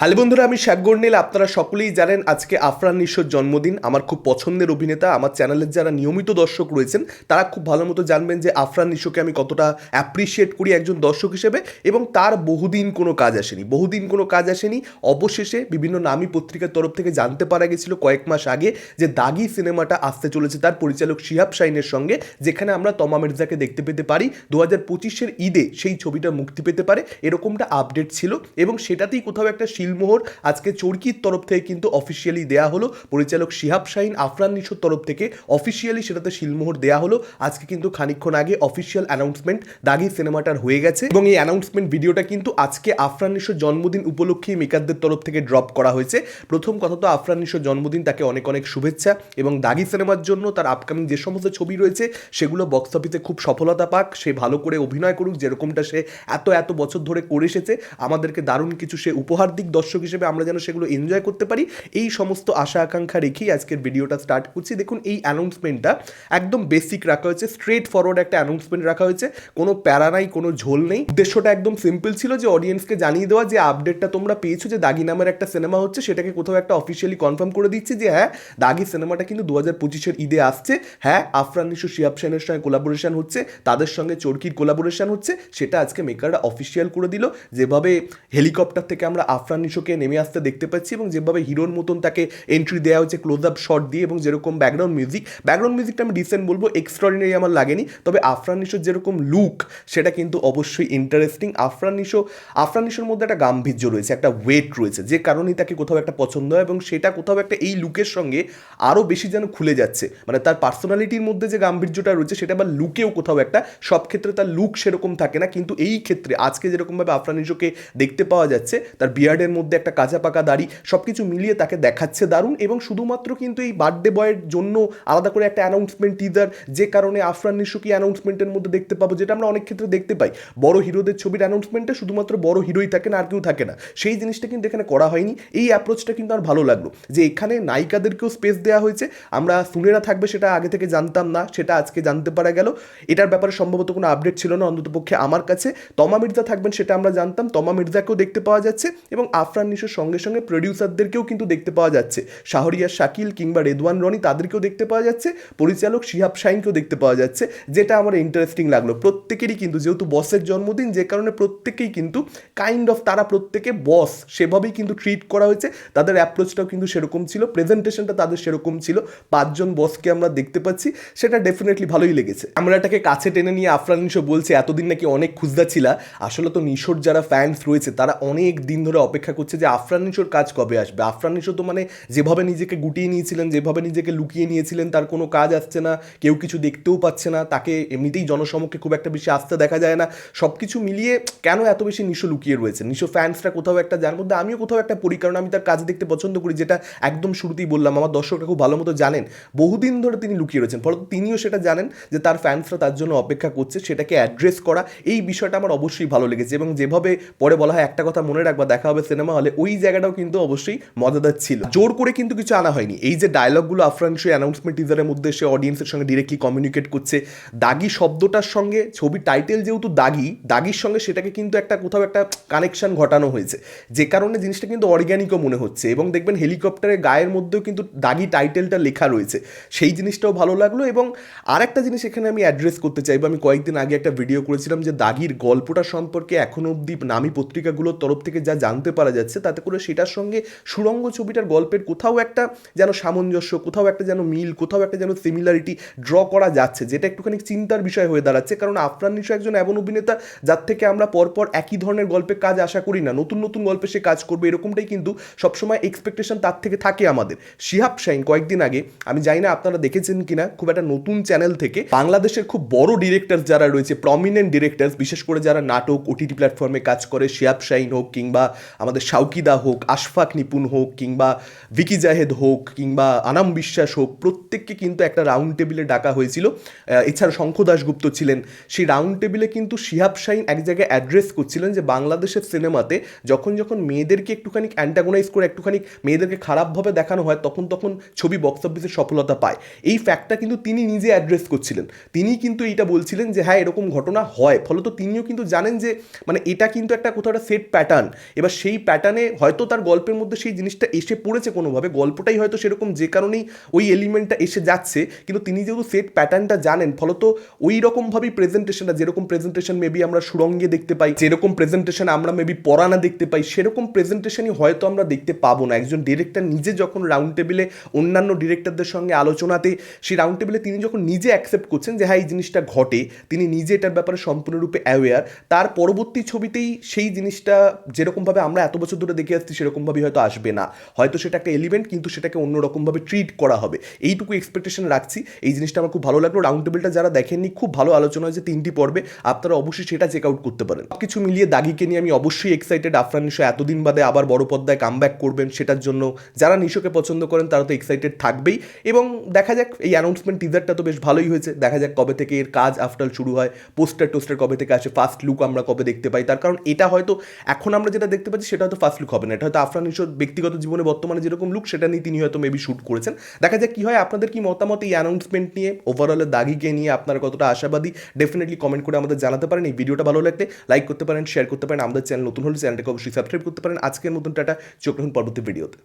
Hello বন্ধুরা, আমি শ্যাকগর নীল আপনারা সকলেই জানেন আজকে আফরান নিশোর জন্মদিন। আমার খুব পছন্দের অভিনেতা, আমার চ্যানেলের যারা নিয়মিত দর্শক রয়েছেন, তারা খুব ভালো মতো জানবেন যে আফরান নিশোকে আমি কতটা অ্যাপ্রিসিয়েট করি একজন দর্শক হিসেবে এবং তার বহুদিন কোনো কাজ আসেনি। বহুদিন কোনো কাজ আসেনি। অবশেষে বিভিন্ন নামী পত্রিকার তরফ থেকে জানতে পারা গেছিল কয়েক মাস আগে যে দাগি সিনেমাটা আসতে চলেছে তার পরিচালক শিহাব শাইনের সঙ্গে, যেখানে আমরা তমা মির্জাকে দেখতে পেতে পারি। দু হাজার পঁচিশের ঈদে সেই ছবিটা মুক্তি পেতে পারে। এরকমটা আপডেট ছিল এবং সেটাতেই কোথাও একটা শিলমোহর। আজকে চরকির তরফ থেকে কিন্তু অফিসিয়ালি দেয়া হলো। পরিচালক শিহাব শাহিন আফরান নিশোর তরফ থেকে অফিসিয়ালি সেটাতে শিলমোহর দেয়া হলো। আজকে কিন্তু খানিকক্ষণ আগে অফিসিয়াল অ্যানাউন্সমেন্ট দাগি সিনেমাটার হয়ে গেছে। এবং এই অ্যানাউন্সমেন্ট ভিডিওটা কিন্তু আজকে আফরান নিশোর জন্মদিন উপলক্ষে মেকারদের তরফ থেকে ড্রপ করা হয়েছে। প্রথম কথা তো আফরান নিশোর জন্মদিন তাকে অনেক অনেক শুভেচ্ছা এবং দাগি সিনেমার জন্য তার আপকামিং যে সমস্ত ছবি রয়েছে, সেগুলো বক্স অফিসে খুব সফলতা পাক। সে ভালো করে অভিনয় করুক, যেরকমটা সে এত এত বছর ধরে করে এসেছে। আমাদেরকে দারুণ কিছু সে উপহার দিক দর্শক হিসেবে আমরা যেন সেগুলো এনজয় করতে পারি। এই সমস্ত আশা আকাঙ্ক্ষা রেখেই আজকের ভিডিওটা স্টার্ট করছি। দেখুন, এই অ্যানাউন্সমেন্টটা একদম বেসিক রাখা হয়েছে। স্ট্রেট ফরওয়ার্ড একটা অ্যানাউন্সমেন্ট রাখা হয়েছে। কোনো প্যারা নাই, কোনো ঝোল নেই। উদ্দেশ্যটা একদম সিম্পল ছিল যে অডিয়েন্সকে জানিয়ে দেওয়া যে আপডেটটা তোমরা পেয়েছ, যে দাগি নামের একটা সিনেমা হচ্ছে, সেটাকে কোথাও একটা অফিসিয়ালি কনফার্ম করে দিচ্ছে যে হ্যাঁ দাগি সিনেমাটা কিন্তু দু হাজার পঁচিশের ঈদে আসছে। হ্যাঁ আফরান নিশু, শিয়াব সেনের সঙ্গে কোলাবোরেশন হচ্ছে, তাদের সঙ্গে চরকির কোলাবোরেশন হচ্ছে, সেটা আজকে মেকাররা অফিসিয়াল করে দিল। যেভাবে হেলিকপ্টার থেকে আমরা আফরান নিশোকে নেমে আসতে দেখতে পাচ্ছি এবং যেভাবে হিরোর মতন তাকে এন্ট্রি দেওয়া হচ্ছে ক্লোজ আপ শট দিয়ে এবং যেরকম ব্যাকগ্রাউন্ড মিউজিক ব্যাকগ্রাউন্ড মিউজিকটা আমি ডিসেন্ট বলব এক্সট্রাঅর্ডিনারি আমার লাগেনি। তবে আফরান নিশোর যেরকম লুক সেটা কিন্তু অবশ্যই ইন্টারেস্টিং আফরান নিশো, আফরান নিশোর মধ্যে একটা গাম্ভীর্য রয়েছে, একটা ওয়েট রয়েছে, যে কারণেই তাকে কোথাও একটা পছন্দ হয় এবং সেটা কোথাও একটা এই লুকের সঙ্গে আরও বেশি যেন খুলে যাচ্ছে। মানে তার পার্সোনালিটির মধ্যে যে গাম্ভীর্যটা রয়েছে, সেটা আবার লুকেও কোথাও একটা, সব ক্ষেত্রে তার লুক সেরকম থাকে না, কিন্তু এই ক্ষেত্রে আজকে যেরকমভাবে আফরান নিশোকে দেখতে পাওয়া যাচ্ছে, তার বিয়ার্ডের মধ্যে একটা কাঁচা পাকা দাড়ি সব কিছু মিলিয়ে তাকে দেখাচ্ছে দারুণ এবং শুধুমাত্র কিন্তু এই বার্থডে বয়ের জন্য আলাদা করে একটা অ্যানাউন্সমেন্ট টিজার যে কারণে আফরান নিশুকি অ্যানাউন্সমেন্টের মধ্যে দেখতে পাবো, যেটা আমরা অনেক ক্ষেত্রে দেখতে পাই। বড় হিরোদের ছবির অ্যানাউন্সমেন্টে শুধুমাত্র বড় হিরোই থাকে না, আর কেউ থাকে না। সেই জিনিসটা কিন্তু এখানে করা হয়নি। এই অ্যাপ্রোচটা কিন্তু আমার ভালো লাগল। যে এখানে নায়িকাদেরকেও স্পেস দেওয়া হয়েছে, আমরা সুনেরা থাকবে সেটা আগে থেকে জানতাম না, সেটা আজকে জানতে পারা গেল। এটার ব্যাপারে সম্ভবত কোনো আপডেট ছিল না অন্ততপক্ষে আমার কাছে। তমা মির্জা থাকবেন সেটা আমরা জানতাম। তমা মির্জাকেও দেখতে পাওয়া যাচ্ছে এবং আফরান নিশোর সঙ্গে সঙ্গে প্রডিউসারদেরকেও কিন্তু দেখতে পাওয়া যাচ্ছে। শাহরিয়ার শাকিল কিংবা রেদওয়ান রনি তাদেরকেও দেখতে পাওয়া যাচ্ছে। পরিচালক শিহাব শাইনকেও দেখতে পাওয়া যাচ্ছে। যেটা আমার ইন্টারেস্টিং লাগল। প্রত্যেকেরই কিন্তু, যেহেতু বসের জন্মদিন, যে কারণে প্রত্যেকেই কিন্তু কাইন্ড অফ তারা প্রত্যেকে বস, সেভাবেই কিন্তু ট্রিট করা হয়েছে। তাদের অ্যাপ্রোচটাও কিন্তু সেরকম ছিল। প্রেজেন্টেশনটা তাদের সেরকম ছিল। পাঁচজন বসকে আমরা দেখতে পাচ্ছি। সেটা ডেফিনেটলি ভালোই লেগেছে। আমরা এটাকে কাছে টেনে নিয়ে আফরান নিশো বলছে, এতদিন নাকি অনেক খুঁজদা ছিল। আসলে তো নিশোর যারা ফ্যান্স রয়েছে, তারা অনেক দিন ধরে অপেক্ষা করছে যে আফরান নিশোর কাজ কবে আসবে? আফরান তো মানে যেভাবে নিজেকে গুটিয়ে নিয়েছিলেন, যেভাবে নিজেকে লুকিয়ে নিয়েছিলেন, তার কোনো কাজ আসছে না, কেউ কিছু দেখতেও পাচ্ছে না, তাকে এমনিতেই জনসমক্ষে খুব একটা বেশি আসতে দেখা যায় না। সব কিছু মিলিয়ে কেন এত বেশি নিশো লুকিয়ে রয়েছে? নিশো ফ্যান্সরা কোথাও একটা, যার মধ্যে আমিও কোথাও একটা পড়ি, কারণ আমি তার কাজ দেখতে পছন্দ করি, যেটা একদম শুরুতেই বললাম, আমার দর্শকরা খুব ভালো মতো জানেন। বহুদিন ধরে তিনি লুকিয়ে রয়েছেন, ফলত তিনিও সেটা জানেন যে তার ফ্যান্সরা তার জন্য অপেক্ষা করছে, সেটাকে অ্যাড্রেস করা, এই বিষয়টা আমার অবশ্যই ভালো লেগেছে। এবং যেভাবে পরে বলা হয়, একটা কথা মনে রাখবা, দেখা হবে সিনেমা হলে ওই জায়গাটাও কিন্তু অবশ্যই মজাদার ছিল। জোর করে কিন্তু কিছু আনা হয়নি। এই যে ডায়লগগুলো আফরান সেই অ্যানাউন্সমেন্ট টিজারের মধ্যে সে অডিয়েন্সের সঙ্গে ডিরেক্টলি কমিউনিকেট করছে, দাগি শব্দটার সঙ্গে, ছবির টাইটেল যেহেতু দাগি, দাগির সঙ্গে সেটাকে কিন্তু একটা কোথাও একটা কানেকশন ঘটানো হয়েছে। যে কারণে জিনিসটা কিন্তু অর্গ্যানিকও মনে হচ্ছে এবং দেখবেন হেলিকপ্টারের গায়ের মধ্যেও কিন্তু দাগি টাইটেলটা লেখা রয়েছে। সেই জিনিসটাও ভালো লাগল এবং আর একটা জিনিস এখানে আমি অ্যাড্রেস করতে চাইব। আমি কয়েকদিন আগে একটা ভিডিও করেছিলাম যে দাগির গল্পটা সম্পর্কে এখনও অবধি নামী পত্রিকাগুলোর তরফ থেকে যা জানতে পারা যাচ্ছে, তাতে করে সেটার সঙ্গে সুরঙ্গ ছবিটার গল্পের কোথাও একটা যেন সামঞ্জস্য, কোথাও একটা যেন মিল, কোথাও একটা যেন সিমিলারিটি ড্র করা যাচ্ছে, যেটা একটুখানি চিন্তার বিষয় হয়ে দাঁড়াচ্ছে। কারণ আফরান নিশো একজন এমন অভিনেতা যার থেকে আমরা পরপর একই ধরনের গল্পের কাজ আশা করি না। নতুন নতুন গল্পে সে কাজ করবে, এরকমটাই কিন্তু সবসময় এক্সপেকটেশন তার থেকে থাকে আমাদের। শিহাব শাইন কয়েকদিন আগে, আমি জানি না আপনারা দেখেছেন কিনা, খুব একটা নতুন চ্যানেল থেকে বাংলাদেশের খুব বড় ডিরেক্টর যারা রয়েছে প্রমিনেন্ট ডিরেক্টর বিশেষ করে যারা নাটক ওটিটি প্ল্যাটফর্মে কাজ করে, শিহাব শাইন হোক কিংবা আমাদের শাউকিদা হোক, আশফাক নিপুণ হোক কিংবা ভিকি জাহেদ হোক কিংবা আনাম বিশ্বাস হোক, প্রত্যেককে কিন্তু একটা রাউন্ড টেবিলে ডাকা হয়েছিল। এছাড়া শঙ্খ দাশগুপ্ত ছিলেন। সেই রাউন্ড টেবিলে কিন্তু শিহাব শাইন এক জায়গায় অ্যাড্রেস করছিলেন যে বাংলাদেশের সিনেমাতে যখন যখন মেয়েদেরকে একটুখানি অ্যান্টাগোনাইজ করে, একটুখানি মেয়েদেরকে খারাপভাবে দেখানো হয়, তখন তখন ছবি বক্স অফিসে সফলতা পায়। এই ফ্যাক্টটা কিন্তু তিনি নিজে অ্যাড্রেস করছিলেন। তিনি কিন্তু এইটা বলছিলেন যে হ্যাঁ এরকম ঘটনা হয়। ফলত তিনিও কিন্তু জানেন যে মানে এটা কিন্তু একটা কোথাও একটা সেট প্যাটার্ন এবার সেই প্যাটার্নে হয়তো তার গল্পের মধ্যে সেই জিনিসটা এসে পড়েছে কোনোভাবে। গল্পটাই হয়তো সেরকম যে কারণেই ওই এলিমেন্টটা এসে যাচ্ছে, কিন্তু তিনি যেহেতু সেট প্যাটার্নটা জানেন, ফলত ওই রকমভাবেই প্রেজেন্টেশনটা যেরকম প্রেজেন্টেশন মেবি আমরা সুরঙ্গে দেখতে পাই, যেরকম প্রেজেন্টেশন আমরা মেবি পড়ানা দেখতে পাই, সেরকম প্রেজেন্টেশনই হয়তো আমরা দেখতে পাবো না। একজন ডিরেক্টর নিজে যখন রাউন্ড টেবিলে অন্যান্য ডিরেক্টরদের সঙ্গে আলোচনাতে, সেই রাউন্ড টেবিলে তিনি যখন নিজে অ্যাকসেপ্ট করছেন যে হ্যাঁ এই জিনিসটা ঘটে, তিনি নিজে এটার ব্যাপারে সম্পূর্ণরূপে অ্যাওয়্যার তার পরবর্তী ছবিতেই সেই জিনিসটা যেরকমভাবে আমরা এত বছর ধরে দেখে আসছি সেরকমভাবে হয়তো আসবে না। হয়তো সেটা একটা এলিমেন্ট কিন্তু সেটাকে অন্যরকমভাবে ট্রিট করা হবে। এইটুকু এক্সপেকটেশন রাখছি। এই জিনিসটা আমার খুব ভালো লাগল। রাউন্ড টেবিলটা যারা দেখেননি, খুব ভালো আলোচনা হয়েছে তিনটি পর্বে। আপনারা অবশ্যই সেটা চেক আউট করতে পারেন। কিছু মিলিয়ে দাগিকে নিয়ে আমি অবশ্যই এক্সাইটেড আফরান নিশো এতদিন বাদে আবার বড় পর্দায় কাম ব্যাক করবেন সেটার জন্য। যারা নিশোকে পছন্দ করেন, তারা তো এক্সাইটেড থাকবেই। এবং দেখা যাক, এই অ্যানাউন্সমেন্ট টিজারটা তো বেশ ভালোই হয়েছে। দেখা যাক কবে থেকে এর কাজ আফটার শুরু হয়। পোস্টার টোস্টার কবে থেকে আসে? ফার্স্ট লুক আমরা কবে দেখতে পাই? তার কারণ এটা হয়তো এখন আমরা যেটা দেখতে পাচ্ছি, সেটা হয়তো ফার্স্ট লুক হবে না, এটা হয়তো আফরান নিশোর ব্যক্তিগত জীবনে বর্তমানে যেরকম লুক সেটা নিয়ে তিনি হয়তো মেবি শ্যুট করেছেন। দেখা যাক কি হয়, আপনাদের কি মতামত এই অ্যানাউন্সমেন্ট নিয়ে? ওভারঅলের দাগিকে নিয়ে আপনারা কতটা আশাবাদী? ডেফিনেটলি কমেন্ট করে আমাদের জানাতে পারেন। এই ভিডিওটা ভালো লাগলে লাইক করতে পারেন শেয়ার করতে পারেন। আমাদের চ্যানেল নতুন হলে চ্যানেলটাকে অবশ্যই সাবস্ক্রাইব করতে পারেন। আজকের মতন টাটা, চোখ রাখুন পরবর্তী ভিডিওতে